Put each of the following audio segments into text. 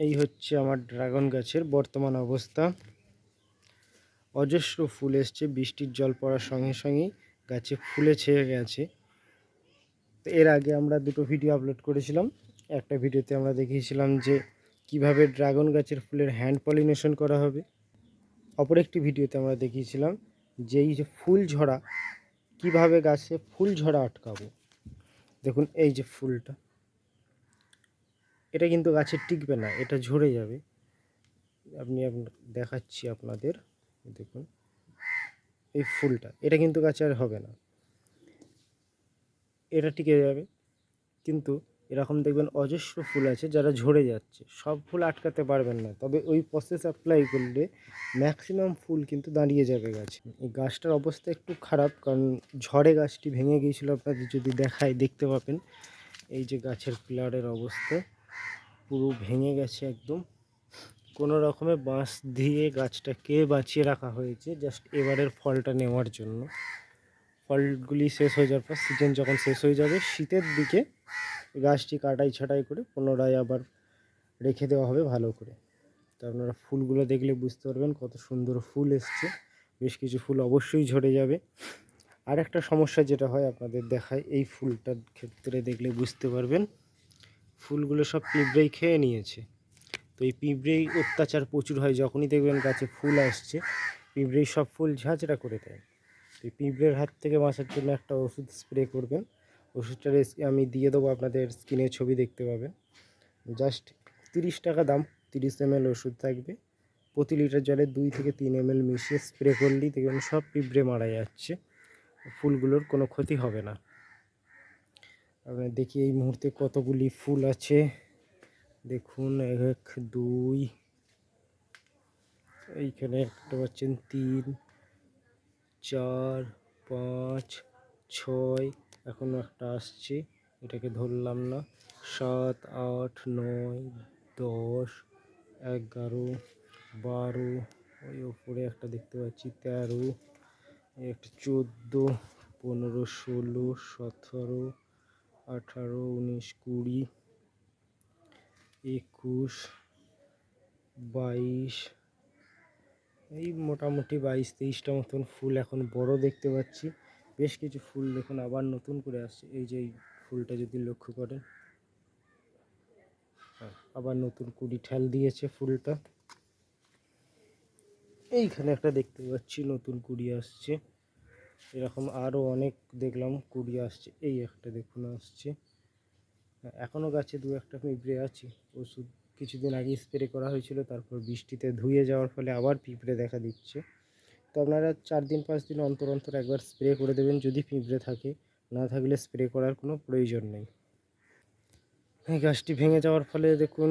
এই হচ্ছে আমার ড্রাগন গাছের বর্তমান অবস্থা। অজস্র ফুল এসছে, বৃষ্টির জল পড়ার সঙ্গে সঙ্গেই গাছে ফুলে ছেয়ে গেছে। তো এর আগে আমরা দুটো ভিডিও আপলোড করেছিলাম। একটা ভিডিওতে আমরা দেখিয়েছিলাম যে কীভাবে ড্রাগন গাছের ফুলের হ্যান্ড পলিনেশন করা হবে। অপর একটি ভিডিওতে আমরা দেখিয়েছিলাম যে এই যে ফুল ঝরা, কীভাবে গাছে ফুল ঝরা আটকাবো। দেখুন এই যে ফুলটা। এটা কিন্তু গাছে টিকবে না, এটা ঝরে যাবে। আপনি আপ- দেখাচ্ছি আপনাদের, দেখুন। এই ফুলটা, এটা কিন্তু গাছে আর হবে না। এটা টিকে যাবে, কিন্তু এরকম দেখবেন অজস্র ফুল আছে যারা ঝরে যাচ্ছে। সব ফুল আটকাতে পারবেন না, তবে ওই প্রসেস অ্যাপ্লাই করলে ম্যাক্সিমাম ফুল কিন্তু দাঁড়িয়ে যাবে গাছে। এই গাছটার অবস্থা একটু খারাপ, কারণ ঝড়ে গাছটি ভেঙে গিয়েছিল আপনাদের যদি দেখায়, দেখতে পাবেন। এই যে গাছের পিলারের অবস্থা। পুরো ভেঙে গেছে একদম। কোনো রকমে বাঁশ দিয়ে গাছটাকে বাঁচিয়ে রাখা হয়েছে জাস্ট এবারের ফলটা নেওয়ার জন্য। ফলগুলি শেষ হয়ে যাওয়ার পর সিজন যখন শেষ হয়ে যাবে, শীতের দিকে গাছটি কাটাই ছাটাই করে পুনরায় আবার রেখে দেওয়া হবে ভালো করে। তো আপনারা ফুলগুলো দেখলে বুঝতে পারবেন কত সুন্দর ফুল এসছে। বেশ কিছু ফুল অবশ্যই ঝরে যাবে। আর একটা সমস্যা যেটা হয় আপনাদের দেখায়, এই ফুলটার ক্ষেত্রে দেখলে বুঝতে পারবেন। ফুলগুলো সব পিঁপড়েই খেয়ে নিয়েছে। তো এই পিঁপড়েই অত্যাচার প্রচুর হয়, যখনই দেখবেন গাছে ফুল আসছে, পিঁপড়েই সব ফুল ঝাঁঝরা করে দেয়। তো এই পিঁপড়ের হাত থেকে বাঁচার জন্য একটা ওষুধ স্প্রে করবেন। ওষুধটার রেস- আমি দিয়ে দেবো আপনাদের স্ক্রিনে ছবি দেখতে পাবেন। জাস্ট তিরিশ টাকা দাম, তিরিশ এম ওষুধ থাকবে। প্রতি লিটার জলে দুই থেকে তিন এম মিশিয়ে স্প্রে করলেই দেখবেন সব পিঁপড়ে মারা যাচ্ছে। ফুলগুলোর কোনো ক্ষতি হবে না। আপনার দেখি এই মুহূর্তে কতগুলি ফুল আছে। দেখুন, এক, দুই, এইখানে একটা পাচ্ছেন তিন, চার, পাঁচ, ছয় এখনও একটা আসছে। এটাকে ধরলাম না। সাত, আট, নয়, দশ, এগারো, বারো, ওই ওপরে একটা দেখতে পাচ্ছি, তেরো একটা চোদ্দ, পনেরো, ষোলো, সতেরো আঠারো, উনিশ, কুড়ি, একুশ, বাইশ, এই মোটামুটি বাইশ, তেইশটা মতন ফুল এখন বড় দেখতে পাচ্ছি। বেশ কিছু ফুল দেখুন, আবার নতুন করে আসছে। এই যে ফুলটা যদি লক্ষ্য করেন। আবার নতুন কুড়ি ঠেল দিয়েছে ফুলটা। এইখানে একটা দেখতে পাচ্ছি, নতুন কুড়ি আসছে। এরকম আরও অনেক দেখলাম, কুড়ি আসছে, এই একটা দেখুন আসছে। এখনও গাছে দু একটা পিঁপড়ে আছে, ওষুধ কিছুদিন আগে স্প্রে করা হয়েছিল, তারপর বৃষ্টিতে ধুয়ে যাওয়ার ফলে আবার পিঁপড়ে দেখা দিচ্ছে। তো আপনারা চার দিন, পাঁচ দিন অন্তর অন্তর একবার স্প্রে করে দেবেন, যদি পিঁপড়ে থাকে। না থাকলে স্প্রে করার কোনো প্রয়োজন নেই। গাছটি ভেঙে যাওয়ার ফলে দেখুন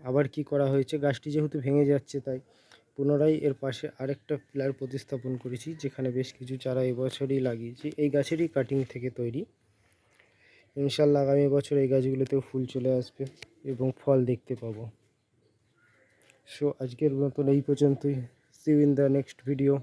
আবার কি করা হয়েছে। গাছটি যেহেতু ভেঙে যাচ্ছে, তাই পুনরায় এর পাশে আরেকটা পিলার প্রতিস্থাপন করেছি, যেখানে বেশ কিছু চারা এবছরই লাগিয়েছি। এই গাছেরই কাটিং থেকে তৈরি। ইনশাল্লাহ আগামী বছর এই গাছগুলোতেও ফুল চলে আসবে এবং ফল দেখতে পাবো। সো আজকের মতন এই পর্যন্তই। See in the next video